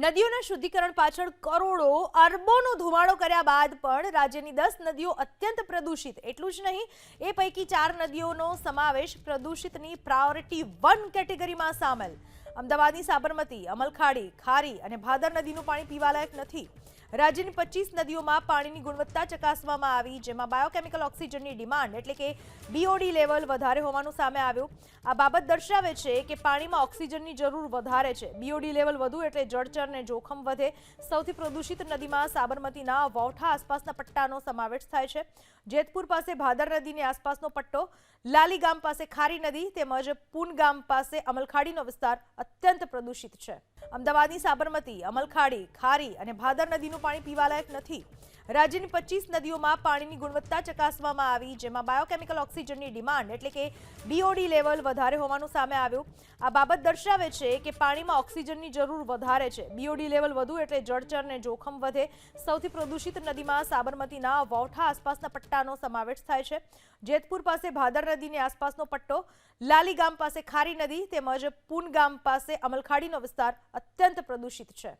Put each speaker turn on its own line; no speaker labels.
નદીઓના શુદ્ધિકરણ પાછળ કરોડો અરબોનો ધુમાડો કર્યા બાદ પણ રાજ્યની દસ નદીઓ અત્યંત પ્રદૂષિત. એટલું જ નહીં, એ પૈકી ચાર નદીઓનો સમાવેશ પ્રદૂષિતની પ્રાયોરિટી વન કેટેગરીમાં સામેલ. અમદાવાદની સાબરમતી, અમલખાડી, ખારી અને ભાદર નદીનું પાણી પીવાલાયક નથી. રાજ્યની પચીસ નદીઓમાં પાણીની ગુણવત્તા ચકાસવામાં આવી, જેમાં બાયોકેમિકલ ઓક્સિજનની ડિમાન્ડ એટલે કે બીઓડી લેવલ વધારે હોવાનું સામે આવ્યું. આ બાબત દર્શાવે છે કે પાણીમાં ઓક્સિજનની જરૂર વધારે છે. બીઓડી લેવલ વધુ એટલે જળચરને જોખમ વધે. સૌથી પ્રદૂષિત નદીમાં સાબરમતીના વૌઠા આસપાસના પટ્ટાનો સમાવેશ થાય છે. જેતપુર પાસે ભાદર નદીની આસપાસનો પટ્ટો, લાલી ગામ પાસે ખારી નદી તેમજ પૂન ગામ પાસે અમલખાડીનો વિસ્તાર અત્યંત પ્રદૂષિત છે. અમદાવાદની સાબરમતી, અમલખાડી, ખારી અને ભાદર નદીનું પાણી પીવાલાયક નથી. રાજ્યની પચીસ નદીઓમાં પાણીની ગુણવત્તા ચકાસવામાં આવી, જેમાં બાયોકેમિકલ ઓક્સિજનની ડિમાન્ડ એટલે કે બીઓડી લેવલ વધારે હોવાનું સામે આવ્યું. આ બાબત દર્શાવે છે કે પાણીમાં ઓક્સિજનની જરૂર વધારે છે. બીઓડી લેવલ વધુ એટલે જળચરને જોખમ વધે. સૌથી પ્રદૂષિત નદીમાં સાબરમતીના વૌઠા આસપાસના પટ્ટાનો સમાવેશ થાય છે. જેતપુર પાસે ભાદર નદીની આસપાસનો પટ્ટો, લાલી ગામ પાસે ખારી નદી તેમજ પૂન ગામ પાસે અમલખાડીનો વિસ્તાર અત્યંત પ્રદૂષિત છે.